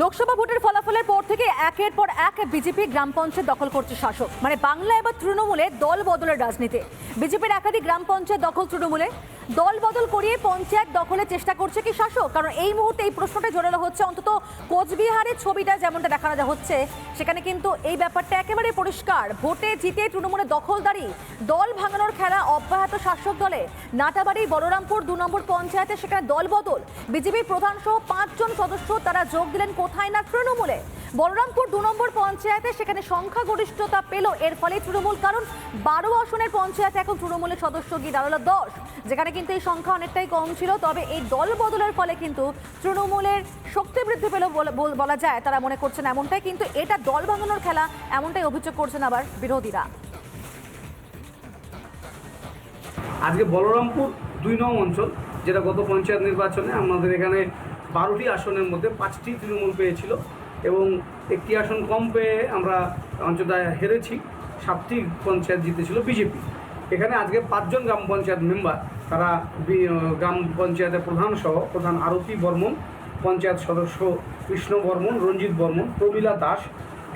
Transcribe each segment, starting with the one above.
লোকসভা ভোটের ফলাফলের পর থেকে একের পর এক বিজেপি গ্রাম পঞ্চায়েত দখল করছে শাসক। মানে বাংলা এবার তৃণমূলে দল বদলের রাজনীতি। বিজেপির একাধিক গ্রাম পঞ্চায়েত দখল তৃণমূলে। দল বদল করিয়ে পঞ্চায়েত দখলের চেষ্টা করছে কি শাসক? কারণ এই মুহূর্তে এই প্রশ্নটা জোরালো হচ্ছে। অন্তত কোচবিহারের ছবিটা যেমনটা দেখানো হচ্ছে, সেখানে কিন্তু এই ব্যাপারটা একেবারে পরিষ্কার। ভোটে জিতে তৃণমূলের দখলদারি, দল ভাঙানোর খেলা অব্যাহত শাসক দলে। নাটাবাড়ি, বলরামপুর, দু নম্বর পঞ্চায়েতে সেখানে দল বদল। বিজেপির প্রধান সহ পাঁচজন সদস্য তারা যোগ দিলেন কোথায় না তৃণমূলে? বলরামপুর দু নম্বর পঞ্চায়েতে সেখানে সংখ্যাগরিষ্ঠতা পেল, এর ফলে তৃণমূল, কারণ বারো আসনের পঞ্চায়েত এখন তৃণমূলের সদস্য গিয়ে দাঁড়াল দশ। যেখানে কিন্তু এই সংখ্যা অনেকটাই কম ছিল, তবে এই দল বদলের ফলে কিন্তু তৃণমূলের শক্তি বৃদ্ধি পেল বলে- যায়। তারা মনে করছেন এমনটাই, কিন্তু এটা দল ভাঙানোর খেলা, এমনটাই অভিযোগ করছেন আবার বিরোধীরা। আজকে বলরামপুর দুই নং অঞ্চল, যেটা গত পঞ্চায়েত নির্বাচনে আমাদের এখানে বারোটি আসনের মধ্যে পাঁচটি তৃণমূল পেয়েছিল এবং একটি আসন কম পেয়ে আমরা অঞ্চলটায় হেরেছি। সাতটি পঞ্চায়েত জিতেছিল বিজেপি। এখানে আজকে পাঁচজন গ্রাম পঞ্চায়েত মেম্বার, তারা গ্রাম পঞ্চায়েতের প্রধান সহ, প্রধান আরতি বর্মন, পঞ্চায়েত সদস্য কৃষ্ণ বর্মন, রঞ্জিত বর্মন, প্রমীলা দাস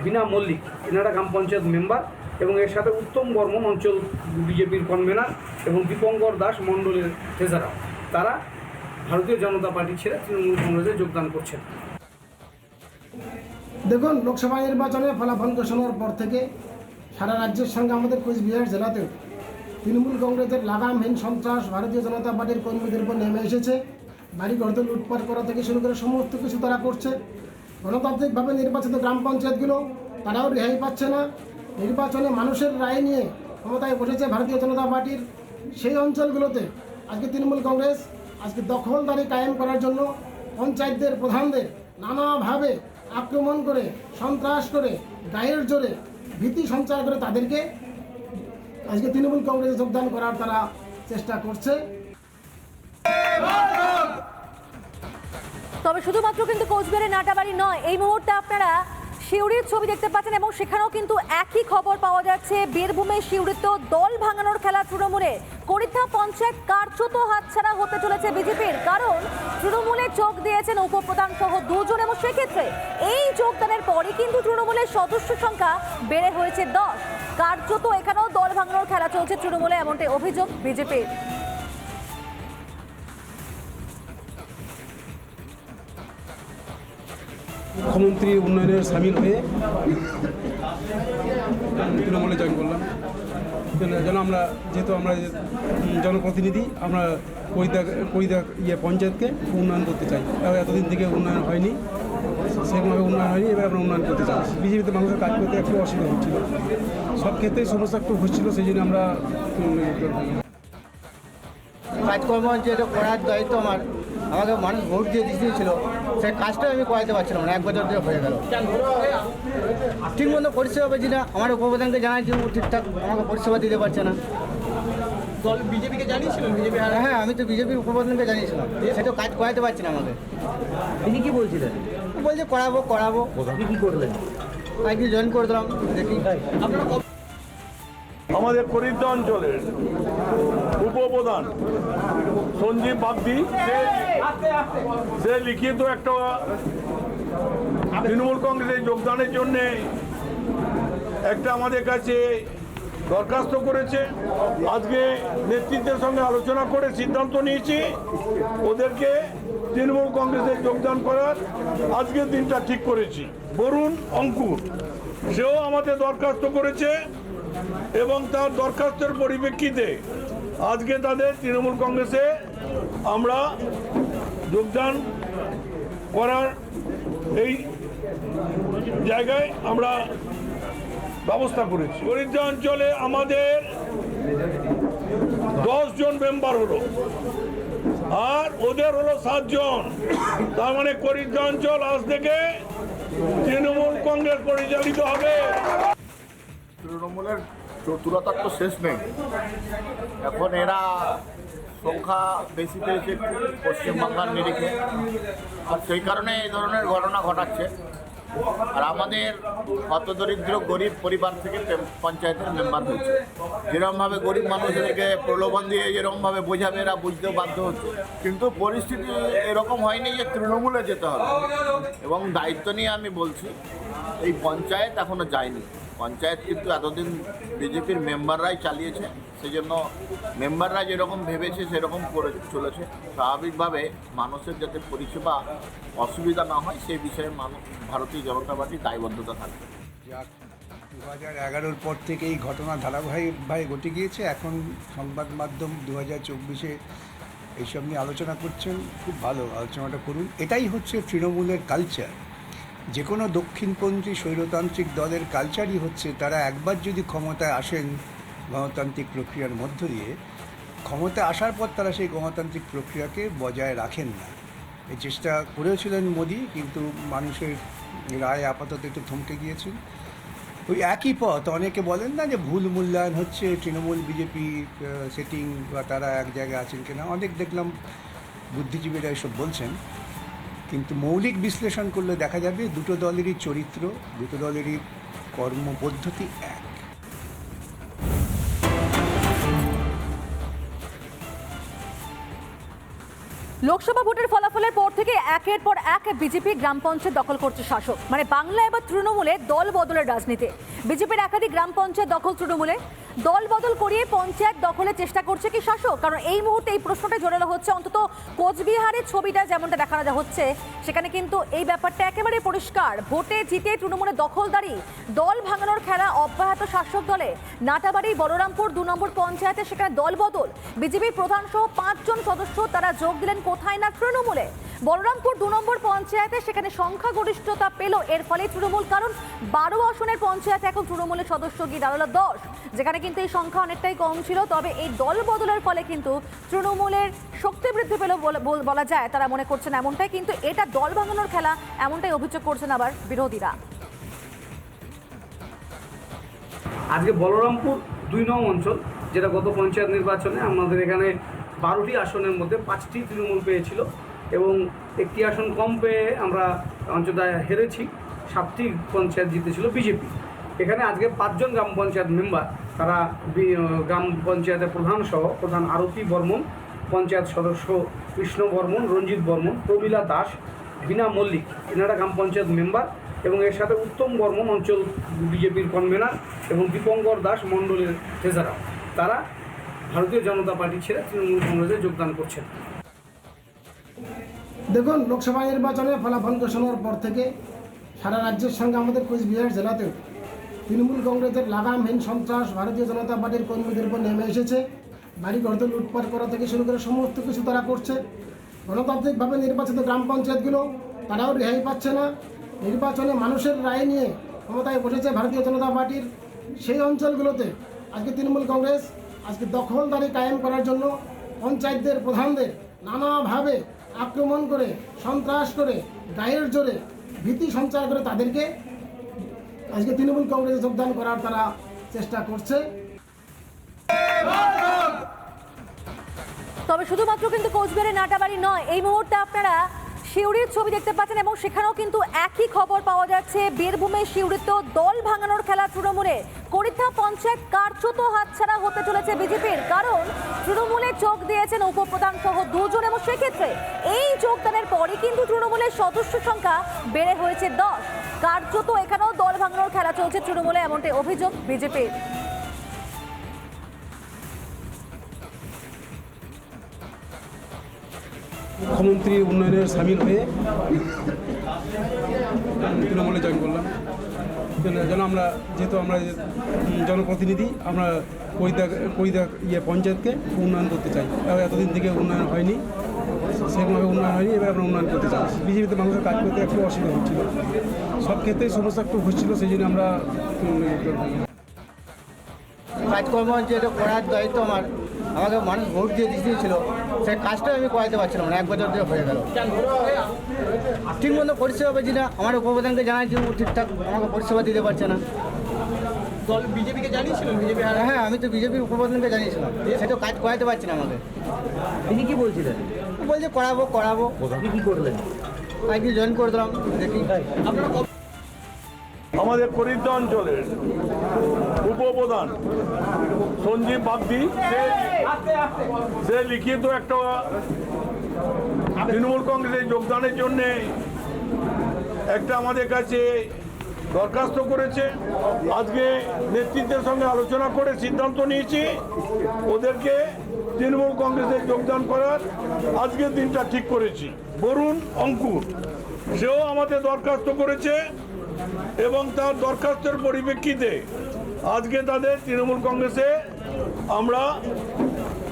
বিনা মল্লিক, এনারা গ্রাম পঞ্চায়েত মেম্বার এবং এর সাথে উত্তম বর্মন অঞ্চল বিজেপির কনভেনার এবং দীপঙ্কর দাস মণ্ডলের ট্রেজারার তারা ভারতীয় জনতা পার্টি ছেড়ে তৃণমূল কংগ্রেসে যোগদান করছেন। দেখুন, লোকসভা নির্বাচনের ফলাফল ঘোষণার পর থেকে সারা রাজ্যের সঙ্গে আমাদের কোচবিহার জেলাতেও তৃণমূল কংগ্রেসের লাগামহীন সন্ত্রাস ভারতীয় জনতা পার্টির কর্মীদের উপর নেমে এসেছে। বাড়ি ঘরতে লুটপাট করা থেকে শুরু করে সমস্ত কিছু তারা করছে। গণতান্ত্রিকভাবে নির্বাচিত গ্রাম পঞ্চায়েতগুলো তারাও রেহাই পাচ্ছে না। নির্বাচনে মানুষের রায় নিয়ে ক্ষমতায় বসেছে ভারতীয় জনতা পার্টির সেই অঞ্চলগুলোতে আজকে তৃণমূল কংগ্রেস আজকে দখলদারি কায়েম করার জন্য পঞ্চায়েতদের প্রধানদের নানাভাবে আক্রমণ করে, সন্ত্রাস করে, গায়ের জোরে ভীতি সঞ্চার করে তাদেরকে আজকে তৃণমূল কংগ্রেসে যোগদান করার তারা চেষ্টা করছে। তবে শুধুমাত্র কিন্তু কোচবিহারের নাটাবাড়ি নয়, এই মুহূর্তে আপনারা শিউরির ছবি দেখতে পাচ্ছেন এবং সেখানেও কিন্তু একই খবর পাওয়া যাচ্ছে। বীরভূমে শিউরিতেও দল ভাঙানোর খেলা তৃণমূলে। করিদ্ধা পঞ্চায়েত কার্যত হাতছাড়া হতে চলেছে বিজেপির, কারণ তৃণমূলে যোগ দিয়েছেন উপপ্রধান সহ দুজন এবং সেক্ষেত্রে এই যোগদানের পরে কিন্তু তৃণমূলের সদস্য সংখ্যা বেড়ে হয়েছে দশ। কার্যত এখানেও দল ভাঙানোর খেলা চলছে তৃণমূলে, এমনটাই অভিযোগ বিজেপির। মুখ্যমন্ত্রী উন্নয়নের সামিল হয়ে তৃণমূলে জয়েন করলাম। যেন- আমরা যেহেতু আমরা জনপ্রতিনিধি, আমরা কৈদা ইয়ে পঞ্চায়েতকে উন্নয়ন করতে চাই। এতদিন থেকে উন্নয়ন হয়নি। সেরকমভাবে উন্নয়ন হয়নি, এবার আমরা উন্নয়ন করতে চাই। বিজেপিতে মানুষের কাজ করতে একটু অসুবিধা হচ্ছিল। সব ক্ষেত্রেই সমস্যা একটু হচ্ছিল, সেই জন্য আমরা কাজকর্ম যেটা করার দায়িত্ব আমার আমাকে মানুষ ভোট দিয়ে দিয়েছিল সেই কাজটাই আমি করাতে পারছিলাম না এক বছর ধরে হয়ে গেল। ঠিক মতো পরিষেবা পাচ্ছি না আমার উপপ্রধানকে জানাইছি ও ঠিকঠাক আমাকে পরিষেবা দিতে পারছে না। দল বিজেপিকে জানিয়েছিলেন? বিজেপি হ্যাঁ আমি তো বিজেপির উপপ্রধানকে জানিয়েছিলাম সেটা কাজ করাতে পারছি না আমাকে। তিনি কি বলছিলেন? বলছে করাবো করাবো। কি করলেন? আজকে জয়েন করে দিলাম দেখি। আপনারা আমাদের করিদ্দা অঞ্চলের উপপ্রধান সঞ্জীব বাগদি, সে লিখিত একটা তৃণমূল কংগ্রেসে যোগদানের জন্যে একটা আমাদের কাছে দরখাস্ত করেছে। আজকে নেতৃত্বের সঙ্গে আলোচনা করে সিদ্ধান্ত নিয়েছি ওদেরকে তৃণমূল কংগ্রেসে যোগদান করার। আজকের দিনটা ঠিক করেছি। বরুণ অঙ্কুর, সেও আমাদের দরখাস্ত করেছে। এবং তার দরখাস্তের পরিপ্রেক্ষিতে আজকে তাদের তৃণমূল কংগ্রেসে আমরা যোগদান করার এই জায়গায় আমরা ব্যবস্থা করেছি। হরিদ্রা অঞ্চলে আমাদের জন মেম্বার হলো। আর ওদের হলো সাতজন তার মানে করিদ্রা অঞ্চল আজ থেকে তৃণমূল কংগ্রেস পরিচালিত হবে। তৃণমূলের চতুরতার তো শেষ নেই। এখন এরা সংখ্যা বেশি পেয়েছে পশ্চিমবাংলার নিরিখে। আর সেই কারণে এই ধরনের ঘটনা ঘটাচ্ছে। আর আমাদের হতদরিদ্র গরিব পরিবার থেকে পঞ্চায়েতের মেম্বার হয়েছে। যেরকমভাবে গরিব মানুষদেরকে প্রলোভন দিয়ে যেরকমভাবে বোঝাবে, এরা বুঝতেও বাধ্য হচ্ছে। কিন্তু পরিস্থিতি এরকম হয়নি যে তৃণমূলে যেতে হবে। এবং দায়িত্ব নিয়ে আমি বলছি, এই পঞ্চায়েত এখনও যায়নি। পঞ্চায়েত কিন্তু এতদিন বিজেপির মেম্বাররাই চালিয়েছে সেই জন্য মেম্বাররা যেরকম ভেবেছে, সেরকম করে চলেছে। স্বাভাবিকভাবে মানুষের যাতে পরিষেবা অসুবিধা না হয়, সেই বিষয়ে মানুষ ভারতীয় জনতা পার্টি দায়বদ্ধতা থাকবে। দু হাজার এগারোর পর থেকে এই ঘটনা ধারাবাহিকভাবে ঘটে গিয়েছে। এখন সংবাদ মাধ্যম দু হাজার চব্বিশে এইসব নিয়ে আলোচনা করছেন, খুব ভালো আলোচনাটা করুন। এটাই হচ্ছে তৃণমূলের কালচার যে কোনো দক্ষিণপন্থী স্বৈরতান্ত্রিক দলের কালচারই হচ্ছে তারা একবার যদি ক্ষমতায় আসেন গণতান্ত্রিক প্রক্রিয়ার মধ্য দিয়ে, ক্ষমতায় আসার পর তারা সেই গণতান্ত্রিক প্রক্রিয়াকে বজায় রাখেন না। এই চেষ্টা করেছিলেন মোদি, কিন্তু মানুষের রায় আপাতত একটু থমকে গিয়েছেন ওই একই পথ অনেকে বলেন না যে ভুল মূল্যায়ন হচ্ছে, তৃণমূল বিজেপি সেটিং বা তারা এক জায়গায় আছেন কিনা। অনেক দেখলাম বুদ্ধিজীবীরা এসব বলছেন। কিন্তু মৌলিক বিশ্লেষণ করলে দেখা যাবে দুটো দলেরই চরিত্র দুটো দলেরই কর্মপদ্ধতি এক। লোকসভা ভোটের ফলাফলের পর থেকে একের পর এক বিজেপি গ্রাম পঞ্চায়েত দখল করছে শাসক। মানে বাংলা এবার তৃণমূলে দল বদলের রাজনীতি। বিজেপির একাধিক গ্রাম পঞ্চায়েত দখল তৃণমূলে। দল বদল করিয়ে পঞ্চায়েত দখলের চেষ্টা করছে কি শাসক? কারণ এই মুহূর্তে এই প্রশ্নটা জোরালো হচ্ছে। অন্তত কোচবিহারের ছবিটা যেমনটা দেখানো যা হচ্ছে, সেখানে কিন্তু এই ব্যাপারটা একেবারে পরিষ্কার। ভোটে জিতে তৃণমূলে দখলদারি, দল ভাঙানোর খেলা অব্যাহত শাসক দলে। নাটাবাড়ি, বলরামপুর দু নম্বর পঞ্চায়েতে সেখানে দল বদল। বিজেপির প্রধান সহ পাঁচজন সদস্য তারা যোগ দিলেন কোথায় না তৃণমূলে? বলরামপুর দু নম্বর পঞ্চায়েতে সেখানে সংখ্যাগরিষ্ঠতা পেল, এর ফলে তৃণমূল, কারণ বারো আসনের পঞ্চায়েত এখন তৃণমূলের সদস্য গিয়ে দাঁড়াল দশ। যেখানে কিন্তু এই সংখ্যা অনেকটাই কম ছিল, তবে এই দল বদলের ফলে কিন্তু তৃণমূলের শক্তি বৃদ্ধি পেল বলে- যায়। তারা মনে করছেন এমনটাই, কিন্তু এটা দল ভাঙানোর খেলা, এমনটাই অভিযোগ করছেন আবার বিরোধীরা। আজকে বলরামপুর দুই নং অঞ্চল, যেটা গত পঞ্চায়েত নির্বাচনে আমাদের এখানে বারোটি আসনের মধ্যে পাঁচটি তৃণমূল পেয়েছিল এবং একটি আসন কম পেয়ে আমরা অঞ্চলটা হেরেছি। সাতটি পঞ্চায়েত জিতেছিল বিজেপি। এখানে আজকে পাঁচজন গ্রাম পঞ্চায়েত মেম্বার, তারা গ্রাম পঞ্চায়েতের প্রধান সহ, প্রধান আরতি বর্মন, পঞ্চায়েত সদস্য কৃষ্ণ বর্মন, রঞ্জিত বর্মন, প্রমীলা দাস, বিনা মল্লিক, এনারা গ্রাম পঞ্চায়েত মেম্বার এবং এর সাথে উত্তম বর্মন অঞ্চল বিজেপির কনভেনার এবং দীপঙ্কর দাস মণ্ডলের ট্রেজারার তারা ভারতীয় জনতা পার্টি ছেড়ে তৃণমূল কংগ্রেসে যোগদান করছেন। দেখুন, লোকসভা নির্বাচনে ফলাফল ঘোষণার পর থেকে সারা রাজ্যের সঙ্গে আমাদের কোচবিহার জেলাতেও তৃণমূল কংগ্রেসের লাগামহীন সন্ত্রাস ভারতীয় জনতা পার্টির কর্মীদের উপর নেমে এসেছে। বাড়ি ঘরতে লুটপাট করা থেকে শুরু করে সমস্ত কিছু তারা করছে। গণতান্ত্রিকভাবে নির্বাচিত গ্রাম পঞ্চায়েতগুলো তারাও রেহাই পাচ্ছে না। নির্বাচনে মানুষের রায় নিয়ে ক্ষমতায় বসেছে ভারতীয় জনতা পার্টির সেই অঞ্চলগুলোতে আজকে তৃণমূল কংগ্রেস আজকে দখলদারি কায়েম করার জন্য পঞ্চায়েতদের, প্রধানদের নানাভাবে আক্রমণ করে, সন্ত্রাস করে, গায়ের জোরে ভীতি সঞ্চার করে তাদেরকে আজকে তৃণমূল কংগ্রেসে যোগদান করার তারা চেষ্টা করছে। তবে শুধুমাত্র কিন্তু কোচবিহারের নাটাবাড়ি নয়, এই মুহূর্তে আপনারা শিউরির ছবি দেখতে পাচ্ছেন এবং সেখানেও কিন্তু একই খবর পাওয়া যাচ্ছে। বীরভূমে শিউরিত দল ভাঙানোর খেলা তৃণমূলে। করিথা পঞ্চায়েত কার্যত হাতছাড়া হতে চলেছে বিজেপির, কারণ তৃণমূলে চোখ দিয়েছেন উপপ্রধান সহ দুজন এবং সেক্ষেত্রে এই যোগদানের পরই কিন্তু তৃণমূলের সদস্য সংখ্যা বেড়ে হয়েছে দশ। কার্যত এখানেও দল ভাঙানোর খেলা চলছে তৃণমূলে, এমনটাই অভিযোগ বিজেপির। মুখ্যমন্ত্রী উন্নয়নের সামিল হয়ে তৃণমূলে জয়েন করলাম। যেন- আমরা যেহেতু আমরা জনপ্রতিনিধি আমরা করিদা করিদা ইয়ে পঞ্চায়েতকে উন্নয়ন করতে চাই। এতদিন থেকে উন্নয়ন হয়নি সেরকমভাবে উন্নয়ন হয়নি এবার আমরা উন্নয়ন করতে চাই। বিজেপিতে মানুষের কাজ করতে একটু অসুবিধা হচ্ছিল। সব ক্ষেত্রেই সমস্যা একটু হচ্ছিল সেই জন্য আমরা কাজকর্ম যেটা করার দায়িত্ব আমার। আমাকে মানুষ ভোট দিয়ে দিয়েছিল। সেই কাজটাই আমি করাতে পারছিলাম না এক বছর ধরে হয়ে গেল। ঠিক মতো পরিষেবা পেয়েছি না আমার উপপ্রধানকে জানাচ্ছি ও ঠিকঠাক আমাকে পরিষেবা দিতে পারছে না। দল বিজেপিকে জানিয়েছিলেন বিজেপি আর হ্যাঁ আমি তো বিজেপির উপপ্রধানকে জানিয়েছিলাম সেটা কাজ করাতে পারছি না আমাকে। তিনি কি বলছিলেন? বলছে করাবো করাবো। কি করলেন? আজকে জয়েন করে দিলাম দেখি। আপনারা আমাদের করিদ্দা অঞ্চলের উপপ্রধান সঞ্জীব বাগদি। সে লিখিত একটা তৃণমূল কংগ্রেসে যোগদানের জন্যে একটা আমাদের কাছে দরখাস্ত করেছে। আজকে নেতৃত্বের সঙ্গে আলোচনা করে সিদ্ধান্ত নিয়েছি ওদেরকে তৃণমূল কংগ্রেসে যোগদান করার। আজকের দিনটা ঠিক করেছি। বরুণ অঙ্কুর, সেও আমাদের দরখাস্ত করেছে এবং তার দরখাস্তের পরিপ্রেক্ষিতে আজকে তাদের তৃণমূল কংগ্রেসে আমরা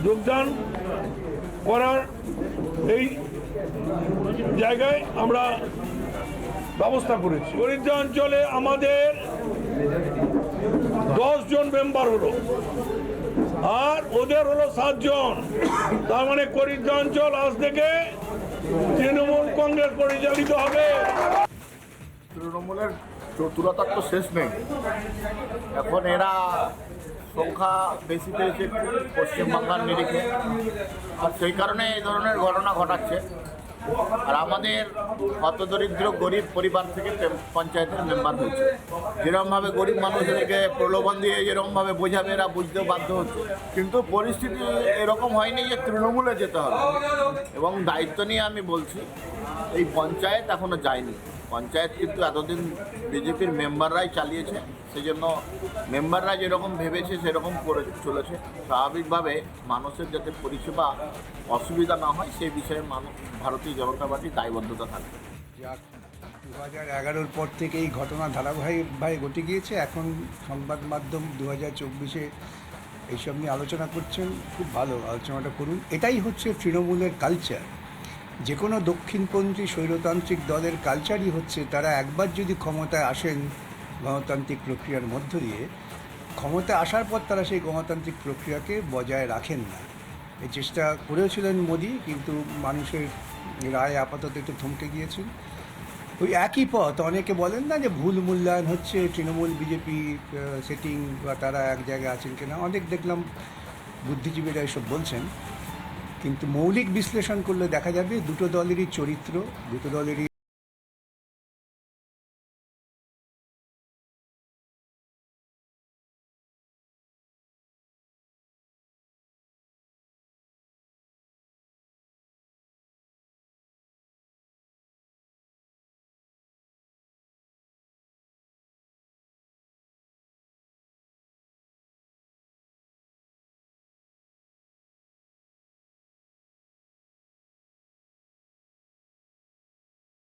যোগদান করার এই জায়গায় আমরা ব্যবস্থা করেছি। হরিদ্রা অঞ্চলে আমাদের জন মেম্বার হলো। আর ওদের হলো সাতজন তার মানে করিদ্রা অঞ্চল আজ থেকে তৃণমূল কংগ্রেস পরিচালিত হবে। তৃণমূলের চতুরতার তো শেষ নেই। এখন এরা সংখ্যা বেশি পেয়েছে পশ্চিমবাংলার নিরিখে। আর সেই কারণে এই ধরনের ঘটনা ঘটাচ্ছে। আর আমাদের হতদরিদ্র গরিব পরিবার থেকে পঞ্চায়েতের মেম্বার হয়েছে। যেরকমভাবে গরিব মানুষদেরকে প্রলোভন দিয়ে যেরকমভাবে বোঝাবে, এরা বুঝতেও বাধ্য হচ্ছে। কিন্তু পরিস্থিতি এরকম হয়নি যে তৃণমূলে যেতে হবে। এবং দায়িত্ব নিয়ে আমি বলছি, এই পঞ্চায়েত এখনও যায়নি। পঞ্চায়েত কিন্তু এতদিন বিজেপির মেম্বাররাই চালিয়েছে সেই জন্য মেম্বাররা যেরকম ভেবেছে, সেরকম করে চলেছে। স্বাভাবিকভাবে মানুষের যাতে পরিষেবা অসুবিধা না হয়, সেই বিষয়ে মানুষ, ভারতীয় জনতা পার্টি দায়বদ্ধতা থাকবে দু হাজার এগারোর পর থেকে এই ঘটনা ধারাবাহিকভাবে ঘটে গিয়েছে। এখন সংবাদ মাধ্যম দু হাজার চব্বিশে এইসব নিয়ে আলোচনা করছেন। খুব ভালো আলোচনাটা করুন। এটাই হচ্ছে তৃণমূলের কালচার যে কোনো দক্ষিণপন্থী স্বৈরতান্ত্রিক দলের কালচারই হচ্ছে তারা একবার যদি ক্ষমতায় আসেন গণতান্ত্রিক প্রক্রিয়ার মধ্য দিয়ে, ক্ষমতায় আসার পর তারা সেই গণতান্ত্রিক প্রক্রিয়াকে বজায় রাখেন না। এই চেষ্টা করেছিলেন মোদি, কিন্তু মানুষের রায় আপাতত একটু থমকে গিয়েছেন ওই একই পথ অনেকে বলেন না যে ভুল মূল্যায়ন হচ্ছে, তৃণমূল, বিজেপি সেটিং বা তারা এক জায়গায় আছেন কিনা। অনেক দেখলাম বুদ্ধিজীবীরা এসব বলছেন। কিন্তু মৌলিক বিশ্লেষণ করলে দেখা যাবে দুটো দলেরই চরিত্র দুটো দলেরই